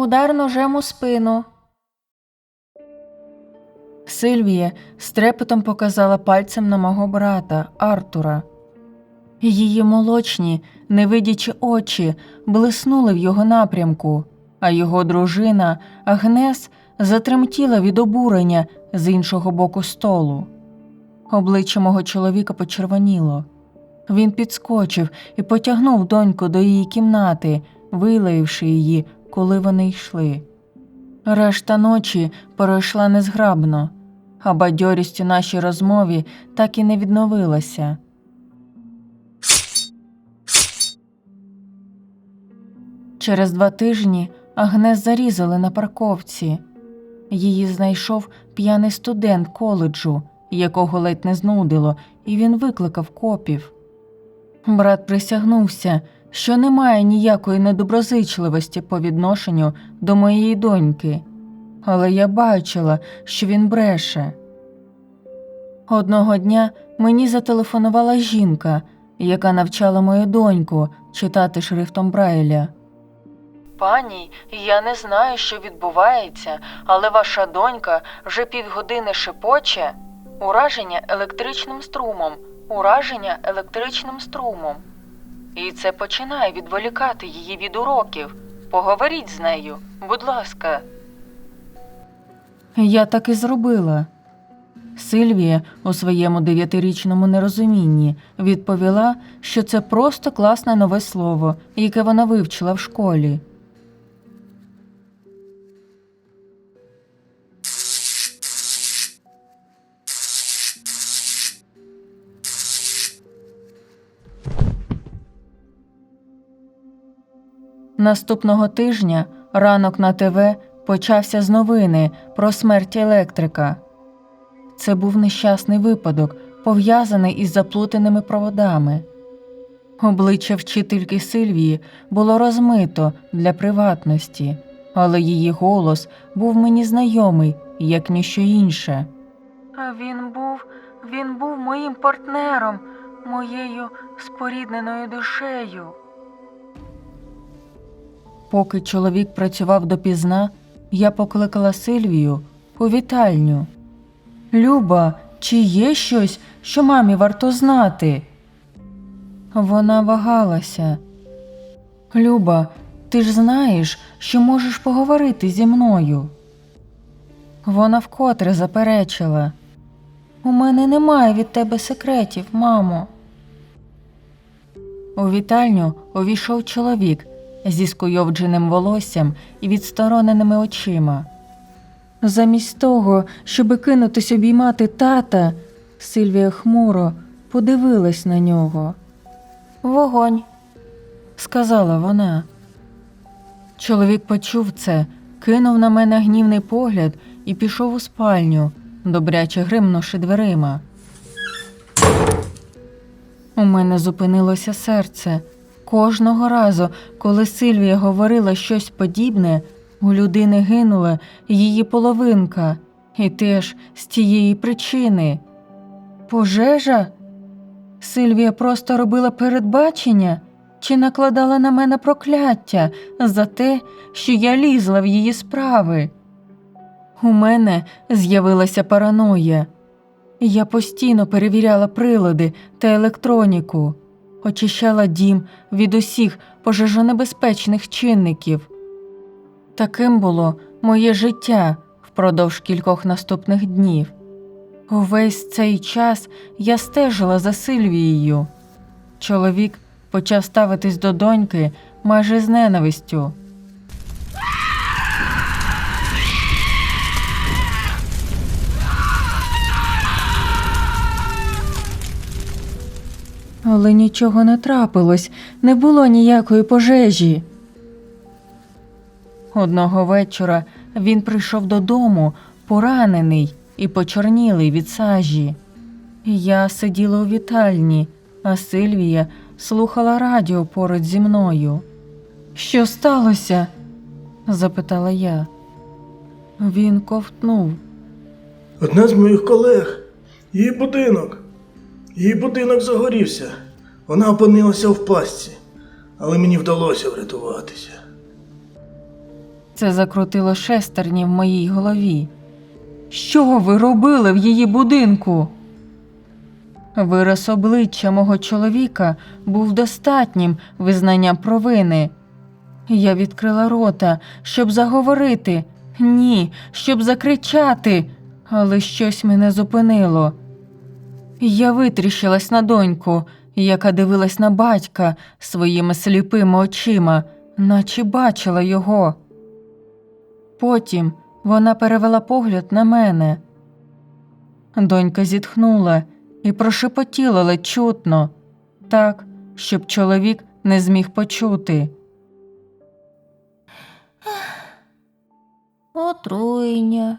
Удар ножем у спину. Сильвія з показала пальцем на мого брата Артура. Її молочні, невидячі очі блиснули в його напрямку, а його дружина Агнес затремтіла від обурення з іншого боку столу. Обличчя мого чоловіка почервоніло. Він підскочив і потягнув доньку до її кімнати, вилаївши її, коли вони йшли. Решта ночі пройшла незграбно, а бадьорість у нашій розмові так і не відновилася. Через два тижні Агнес зарізали на парковці. Її знайшов п'яний студент коледжу, якого ледь не знудило, і він викликав копів. Брат присягнувся, що немає ніякої недоброзичливості по відношенню до моєї доньки, але я бачила, що він бреше. Одного дня мені зателефонувала жінка, яка навчала мою доньку читати шрифтом Брайля. Пані, я не знаю, що відбувається, але ваша донька вже півгодини шепоче. Ураження електричним струмом, ураження електричним струмом. І це починає відволікати її від уроків. Поговоріть з нею, будь ласка. Я так і зробила. Сильвія у своєму дев'ятирічному нерозумінні відповіла, що це просто класне нове слово, яке вона вивчила в школі. Наступного тижня ранок на ТВ почався з новини про смерть електрика. Це був нещасний випадок, пов'язаний із заплутаними проводами. Обличчя вчительки Сильвії було розмито для приватності, але її голос був мені знайомий, як ніщо інше. А він був, він був моїм партнером, моєю спорідненою душею. Поки чоловік працював допізна, я покликала Сильвію у вітальню. Люба, чи є щось, що мамі варто знати? Вона вагалася. Люба, ти ж знаєш, що можеш поговорити зі мною. Вона вкотре заперечила. У мене немає від тебе секретів, мамо. У вітальню увійшов чоловік зі скуйовдженим волоссям і відстороненими очима. Замість того, щоби кинутись обіймати тата, Сильвія хмуро подивилась на нього. Вогонь, сказала вона. Чоловік почув це, кинув на мене гнівний погляд і пішов у спальню, добряче гримнувши дверима. У мене зупинилося серце. Кожного разу, коли Сильвія говорила щось подібне, у людини гинула її половинка, і теж з тієї причини. Пожежа? Сильвія просто робила передбачення чи накладала на мене прокляття за те, що я лізла в її справи. У мене з'явилася параноя. Я постійно перевіряла прилади та електроніку, очищала дім від усіх пожежонебезпечних чинників. Таким було моє життя впродовж кількох наступних днів. Увесь цей час я стежила за Сильвією. Чоловік почав ставитись до доньки майже з ненавистю. Але нічого не трапилось, не було ніякої пожежі. Одного вечора він прийшов додому, поранений і почорнілий від сажі. Я сиділа у вітальні, а Сильвія слухала радіо поруч зі мною. Що сталося? запитала я. Він ковтнув. Одна з моїх колег, її будинок. Її будинок загорівся. Вона опинилася в пастці, але мені вдалося врятуватися. Це закрутило шестерні в моїй голові. Що ви робили в її будинку? Вираз обличчя мого чоловіка був достатнім визнання провини. Я відкрила рота, щоб заговорити, ні, щоб закричати, але щось мене зупинило. Я витріщилась на доньку, яка дивилась на батька своїми сліпими очима, наче бачила його. Потім вона перевела погляд на мене. Донька зітхнула і прошепотіла ледь чутно, так, щоб чоловік не зміг почути. Отруєння.